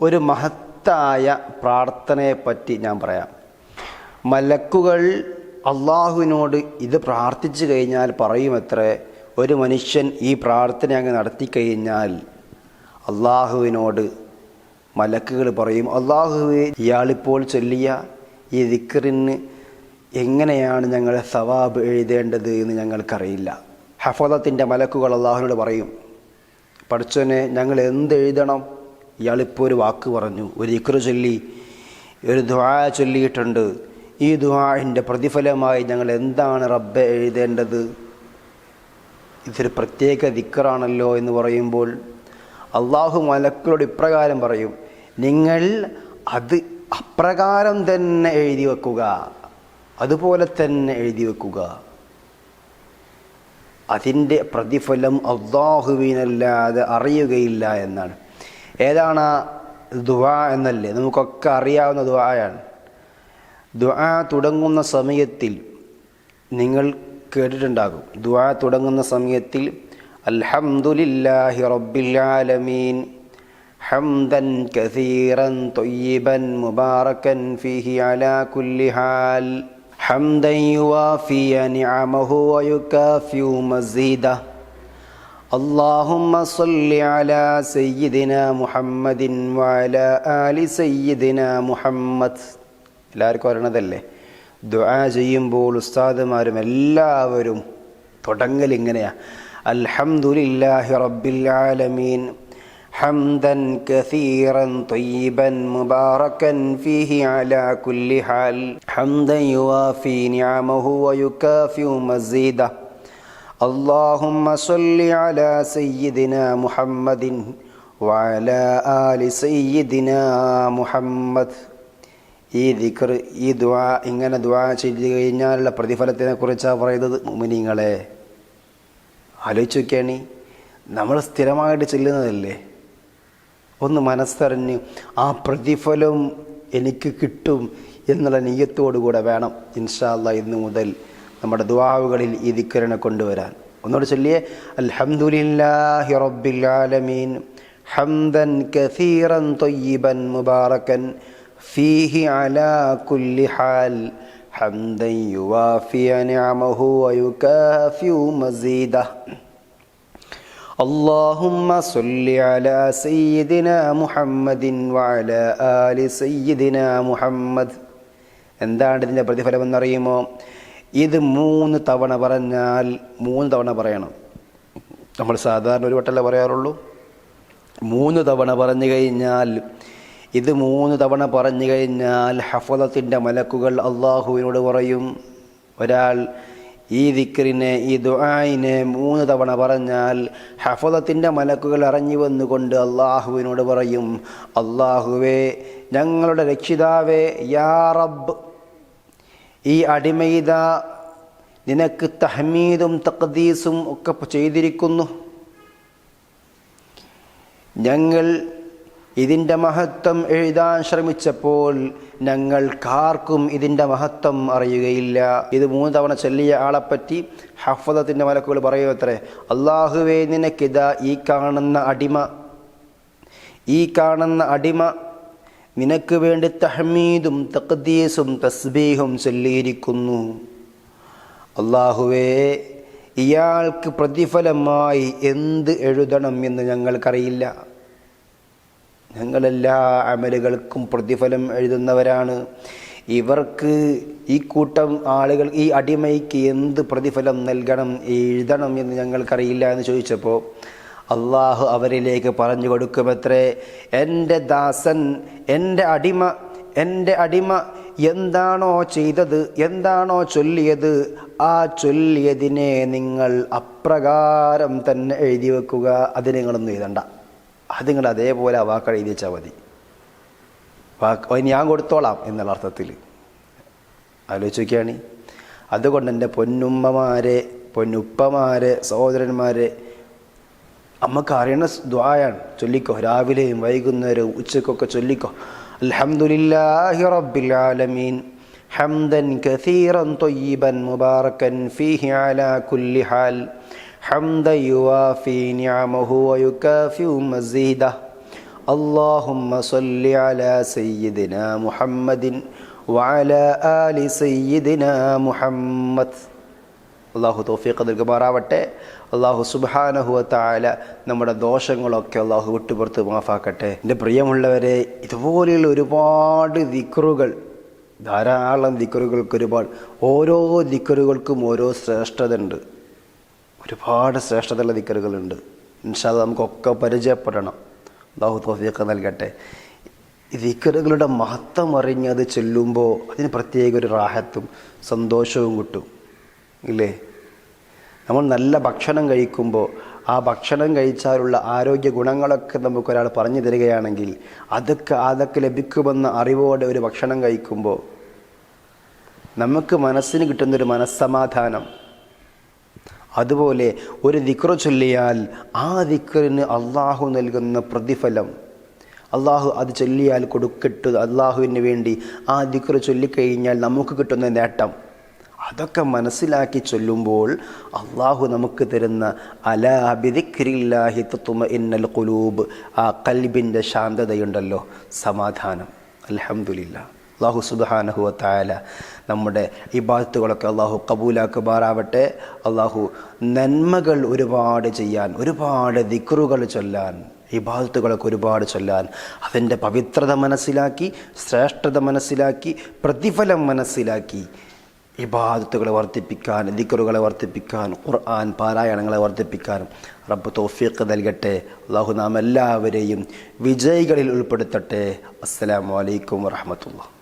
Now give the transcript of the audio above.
ഒരു മഹത്തായ പ്രാർത്ഥനയെപ്പറ്റി ഞാൻ പറയാം. മലക്കുകൾ അള്ളാഹുവിനോട് ഇത് പ്രാർത്ഥിച്ചു കഴിഞ്ഞാൽ പറയുമത്രേ ഒരു മനുഷ്യൻ ഈ പ്രാർത്ഥന അങ്ങ് നടത്തി കഴിഞ്ഞാൽ അള്ളാഹുവിനോട് മലക്കുകൾ പറയും അള്ളാഹുവെ ഇയാളിപ്പോൾ ചൊല്ലിയ ഈ ദിക്കറിന് എങ്ങനെയാണ് ഞങ്ങൾ സവാബ് എഴുതേണ്ടത് എന്ന് ഞങ്ങൾക്കറിയില്ല. ഹഫദത്തിന്റെ മലക്കുകൾ അള്ളാഹുവിനോട് പറയും പഠിച്ചവനെ ഞങ്ങൾ എന്ത് എഴുതണം ഇയാളിപ്പോൾ ഒരു വാക്ക് പറഞ്ഞു ഒരു ഇക്ര ചൊല്ലി ഒരു ദ്വാ ചൊല്ലിയിട്ടുണ്ട്. ഈ ദ്വാഹിന്റെ പ്രതിഫലമായി ഞങ്ങൾ എന്താണ് റബ്ബ് എഴുതേണ്ടത്? ഇതൊരു പ്രത്യേക ദിക്കറാണല്ലോ എന്ന് പറയുമ്പോൾ അള്ളാഹു മലക്കളോട് ഇപ്രകാരം പറയും നിങ്ങൾ അത് അപ്രകാരം തന്നെ എഴുതി വെക്കുക അതുപോലെ തന്നെ എഴുതി വെക്കുക. അതിന്റെ പ്രതിഫലം അള്ളാഹുവിനല്ലാതെ അറിയുകയില്ല എന്നാണ്. ഏതാണ് ദുആ എന്നല്ലേ? നമുക്കൊക്കെ അറിയാവുന്ന ദുആയാണ്. ദുആ തുടങ്ങുന്ന സമയത്തിൽ നിങ്ങൾ കേട്ടിട്ടുണ്ടാകും. ദുആ തുടങ്ങുന്ന സമയത്തിൽ അൽഹംദുലില്ലാഹി റബ്ബിൽ ആലമീൻ ഹംദൻ കസീറൻ തൊയ്യബൻ മുബാറക്കൻ ഫിഹി അലാ കുല്ലി ഹാൽ ഹംദൻ യുവാഫിയ നിഅമഹു വയുകാഫിയു മസീദഹ് اللهم صل على سيدنا محمد وعلى آل سيدنا محمد എല്ലാവർക്കും അറിയണതല്ലേ ദുആ ചെയ്യുമ്പോൾ ഉസ്താദുമാരും എല്ലാവരും തുടങ്ങൽ ഇങ്ങനെയാ അൽഹംദുലില്ലാഹി റബ്ബിൽ ആലമീൻ حمدا كثيرا طيبا مباركا فيه على كل حال حمدا يوافي نعمه ويكافئ مزيده اللهم صل على سيدنا محمد وعلى آل سيدنا محمد ഈ ദിക്ർ ഈ ദ്വാ ഇങ്ങനെ ദ്വാ ചെയ്തു കഴിഞ്ഞാലുള്ള പ്രതിഫലത്തിനെ കുറിച്ചാണ് പറയുന്നത് മുമിനിങ്ങളെ ആലോചിച്ച് നോക്കിയാണ് നമ്മൾ സ്ഥിരമായിട്ട് ചെല്ലുന്നതല്ലേ ഒന്ന് മനസ്സറിഞ്ഞ് ആ പ്രതിഫലം എനിക്ക് കിട്ടും എന്നുള്ള നെയ്യത്തോടുകൂടെ വേണം ഇൻഷാല്ല ഇന്ന് മുതൽ നമ്മുടെ ദ്വാവുകളിൽ ഈ ദിക്കറിനെ കൊണ്ടുവരാൻ ഒന്നുകൂടെ ചൊല്ലിയേ അൽഹംദുലില്ലാഹി റബ്ബിൽ ആലമീൻ ഹംദൻ കസീറൻ തൊയ്യിബൻ മുബാറക്കൻ ഫീഹി അലാ കുല്ലി ഹാൽ ഹംദൻ യുവാഫി നിഅമഹു വയുകാഫിഉ മസീദഹ اللهم صل على سيدنا محمد وعلى آل سيدنا محمد എന്താണ് ഇതിൻ്റെ പ്രതിഫലം എന്നറിയുമോ ഇത് മൂന്ന് തവണ പറഞ്ഞാൽ മൂന്ന് തവണ പറയണം. നമ്മൾ സാധാരണ ഒരു വട്ടമല്ലേ പറയാറുള്ളൂ? മൂന്ന് തവണ പറഞ്ഞു കഴിഞ്ഞാൽ ഇത് മൂന്ന് തവണ പറഞ്ഞു കഴിഞ്ഞാൽ ഹഫലത്തിന്റെ മലക്കുകൾ അള്ളാഹുവിനോട് പറയും. ഒരാൾ ഈ ദിക്റിനെ ഈ ദുആയിനെ മൂന്ന് തവണ പറഞ്ഞാൽ ഹഫലത്തിന്റെ മലക്കുകൾ അറിഞ്ഞു വന്നുകൊണ്ട് അള്ളാഹുവിനോട് പറയും. അള്ളാഹുവേ ഞങ്ങളുടെ രക്ഷിതാവേ യാ റബ്ബ് ഈ അടിമയിത നിനക്ക് തഹ്മീദും തഖദീസും ഒക്കെ ചെയ്തിരിക്കുന്നു. ഞങ്ങൾ ഇതിന്റെ മഹത്വം എഴുതാൻ ശ്രമിച്ചപ്പോൾ ഞങ്ങൾ കാർക്കും ഇതിന്റെ മഹത്വം അറിയുകയില്ല. ഇത് മൂന്ന് തവണ ചൊല്ലിയ ആളെപ്പറ്റി ഹഫദത്തിന്റെ മലക്കുകൾ പറയുമത്രേ അള്ളാഹുവേ നിനക്കിതാ ഈ കാണുന്ന അടിമ ഈ കാണുന്ന അടിമ നിനക്ക് വേണ്ടി തഹമീദും തഖദീസും തസ്ബീഹും ചൊല്ലിയിരിക്കുന്നു. അള്ളാഹുവേ ഇയാൾക്ക് പ്രതിഫലമായി എന്ത് എഴുതണം എന്ന് ഞങ്ങൾക്കറിയില്ല. ഞങ്ങളെല്ലാ അമലുകൾക്കും പ്രതിഫലം എഴുതുന്നവരാണ്. ഇവർക്ക് ഈ കൂട്ടം ആളുകൾ ഈ അടിമയ്ക്ക് എന്ത് പ്രതിഫലം നൽകണം എഴുതണം എന്ന് ഞങ്ങൾക്കറിയില്ല എന്ന് ചോദിച്ചപ്പോൾ അള്ളാഹു അവരിലേക്ക് പറഞ്ഞു കൊടുക്കുമത്രേ. എന്റെ ദാസൻ എന്റെ അടിമ എന്റെ അടിമ എന്താണോ ചെയ്തത് എന്താണോ ചൊല്ലിയത് ആ ചൊല്ലിയതിനെ നിങ്ങൾ അപ്രകാരം തന്നെ എഴുതി വെക്കുക. അത് നിങ്ങളൊന്നും എഴുതണ്ട. അത് നിങ്ങൾ അതേപോലെ ആ വാക്ക് എഴുതി വെച്ചാൽ മതി. വാക്ക് ഞാൻ കൊടുത്തോളാം എന്നുള്ള അർത്ഥത്തിൽ. ആലോചിച്ച് നോക്കിയാണ്. അതുകൊണ്ട് എന്റെ പൊന്നുമ്മമാരെ പൊന്നുപ്പമാരെ സഹോദരന്മാരെ നമുക്ക് അറിയണ ദ്വായാണ് ചൊല്ലിക്കോ രാവിലെയും വൈകുന്നേരവും ഉച്ചക്കൊക്കെ ചൊല്ലിക്കോ അൽഹംദുലില്ലാഹി റബ്ബിൽ ആലമീൻ حمدا كثيرا طيبا مباركا فيه على كل حال حمدا يوافي نعمه ويكافئ مزيده അള്ളാഹുമ്മ സല്ലി അലാ സയ്യിദിന മുഹമ്മദിൻ വഅല ആലി സയ്യിദിന മുഹമ്മദ് അള്ളാഹു തോഫീഖ് നൽകുമാറാവട്ടെ. അള്ളാഹു സുബാനഹുവത്തായ നമ്മുടെ ദോഷങ്ങളൊക്കെ അള്ളാഹു വിട്ടുപുറത്ത് മാഫാക്കട്ടെ. എന്റെ പ്രിയമുള്ളവരെ ഇതുപോലെയുള്ള ഒരുപാട് ദിക്റുകൾ ധാരാളം ദിക്കറുകൾക്ക് ഒരുപാട് ഓരോ ദിക്കറുകൾക്കും ഓരോ ശ്രേഷ്ഠത ഉണ്ട് ഒരുപാട് ശ്രേഷ്ഠതയുള്ള ദിക്കറുകളുണ്ട് ഇൻഷാൽ നമുക്കൊക്കെ പരിചയപ്പെടണം. അള്ളാഹു തോഫിയൊക്കെ നൽകട്ടെ. ദിക്കറുകളുടെ മഹത്വം അറിഞ്ഞത് ചെല്ലുമ്പോൾ അതിന് പ്രത്യേക ഒരു റാഹത്തും സന്തോഷവും കിട്ടും. ഇല്ലേ? നമ്മൾ നല്ല ഭക്ഷണം കഴിക്കുമ്പോൾ ആ ഭക്ഷണം കഴിച്ചാലുള്ള ആരോഗ്യ ഗുണങ്ങളൊക്കെ നമുക്കൊരാൾ പറഞ്ഞു തരികയാണെങ്കിൽ അതൊക്കെ അതൊക്കെ ലഭിക്കുമെന്ന അറിവോടെ ഒരു ഭക്ഷണം കഴിക്കുമ്പോൾ നമുക്ക് മനസ്സിന് കിട്ടുന്നൊരു മനസ്സമാധാനം. അതുപോലെ ഒരു ദിക്റ് ചൊല്ലിയാൽ ആ ദിക്റിന് അള്ളാഹു നൽകുന്ന പ്രതിഫലം. അള്ളാഹു അത് ചൊല്ലിയാൽ കൊടുക്കട്ടു അള്ളാഹുവിന് വേണ്ടി ആ ദിക്റ് ചൊല്ലിക്കഴിഞ്ഞാൽ നമുക്ക് കിട്ടുന്ന നേട്ടം. അതൊക്കെ മനസ്സിലാക്കി ചൊല്ലുമ്പോൾ അള്ളാഹു നമുക്ക് തരുന്ന അലാബിദിഖ്രില്ലാഹിത്തുമ ഇന്നൽ കുലൂബ് ആ കൽബിന്റെ ശാന്തതയുണ്ടല്ലോ. സമാധാനം. അലഹമുല്ല അള്ളാഹു സുബാനഹു തായാല നമ്മുടെ ഇബാദത്തുകളൊക്കെ അള്ളാഹു കബൂലാക്കുമാറാവട്ടെ. അള്ളാഹു നന്മകൾ ഒരുപാട് ചെയ്യാൻ ഒരുപാട് ദിക്റുകൾ ചൊല്ലാൻ ഇബാദത്തുകളൊക്കെ ഒരുപാട് ചൊല്ലാൻ അതിന്റെ പവിത്രത മനസ്സിലാക്കി ശ്രേഷ്ഠത മനസ്സിലാക്കി പ്രതിഫലം മനസ്സിലാക്കി ഇബാദത്തുകളെ വർദ്ധിപ്പിക്കാൻ ദിക്കറുകളെ വർദ്ധിപ്പിക്കാൻ ഖുർആൻ പാരായണങ്ങളെ വർദ്ധിപ്പിക്കാൻ റബ്ബ് തൗഫീഖ് നൽകട്ടെ. അള്ളാഹു നാം എല്ലാവരെയും വിജയികളിൽ ഉൾപ്പെടുത്തട്ടെ. അസ്സലാമു അലൈക്കും വറഹമത്തുള്ള